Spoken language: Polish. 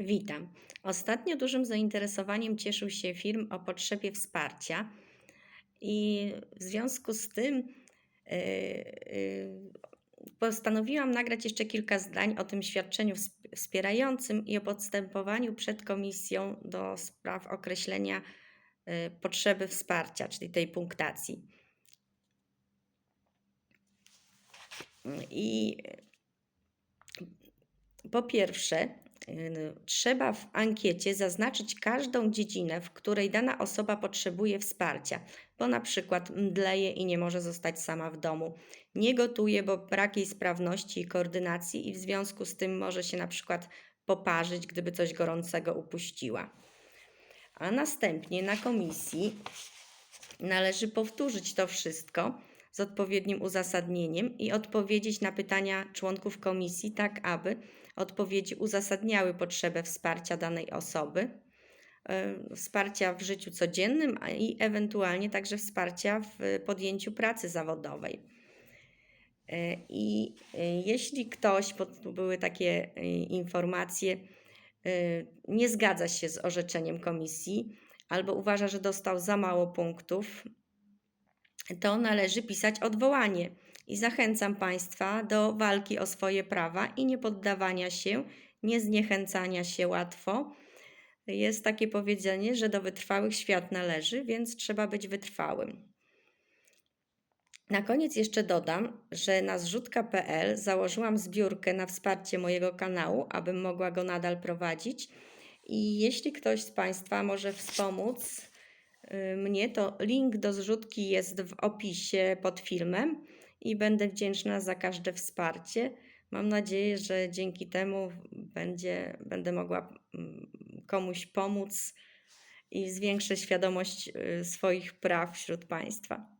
Witam. Ostatnio dużym zainteresowaniem cieszył się film o potrzebie wsparcia i w związku z tym yy, yy, postanowiłam nagrać jeszcze kilka zdań o tym świadczeniu wsp- wspierającym i o postępowaniu przed komisją do spraw określenia yy, potrzeby wsparcia, czyli tej punktacji. I po pierwsze, trzeba w ankiecie zaznaczyć każdą dziedzinę, w której dana osoba potrzebuje wsparcia, bo na przykład mdleje i nie może zostać sama w domu, nie gotuje, bo brak jej sprawności i koordynacji i w związku z tym może się na przykład poparzyć, gdyby coś gorącego upuściła. A następnie na komisji należy powtórzyć to wszystko z odpowiednim uzasadnieniem i odpowiedzieć na pytania członków komisji, tak aby odpowiedzi uzasadniały potrzebę wsparcia danej osoby, e, wsparcia w życiu codziennym i ewentualnie także wsparcia w podjęciu pracy zawodowej. E, I e, jeśli ktoś, bo były takie informacje, nie zgadza się z orzeczeniem komisji albo uważa, że dostał za mało punktów, to należy pisać odwołanie. I zachęcam Państwa do walki o swoje prawa i nie poddawania się, nie zniechęcania się łatwo. Jest takie powiedzenie, że do wytrwałych świat należy, więc trzeba być wytrwałym. Na koniec jeszcze dodam, że na zrzutka.pl założyłam zbiórkę na wsparcie mojego kanału, abym mogła go nadal prowadzić. I jeśli ktoś z Państwa może wspomóc y, mnie, to link do zrzutki jest w opisie pod filmem i będę wdzięczna za każde wsparcie. Mam nadzieję, że dzięki temu będzie, będę mogła mm, komuś pomóc i zwiększę świadomość y, swoich praw wśród Państwa.